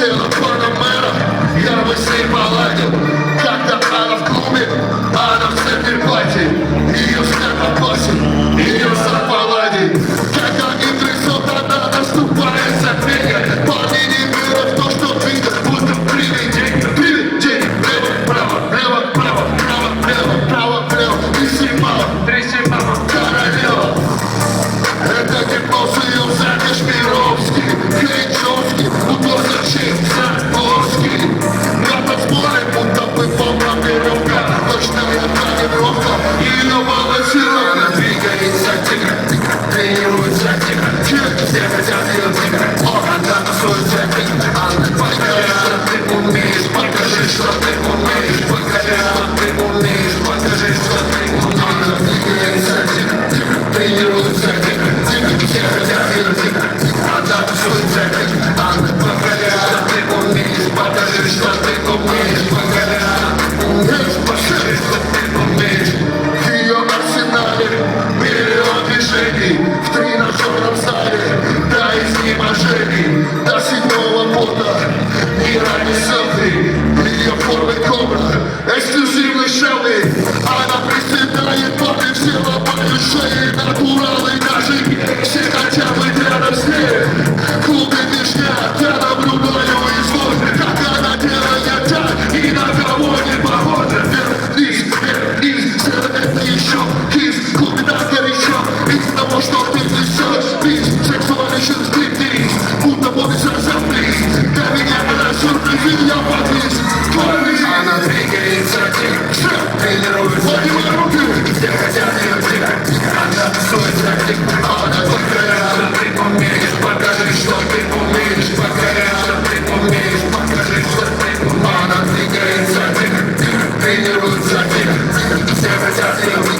Сильно фоном мэра я мысли поладил Когда она в клубе, а она в центре платье Ее снег попросит Yes. поражений до седьмого пота Ни рани селфи, ее формы кобра. Эксклюзивный Шелли Она а приседает после всего порешей Натуралы даже все хотят быть рядом с ней Клубы вишня, я? Наблюдаю изнутри Как она делает так и на кого не похожа Вверх, вниз, вверх, вниз, все это еще кис Save the roots, I did. Save the roots, I did.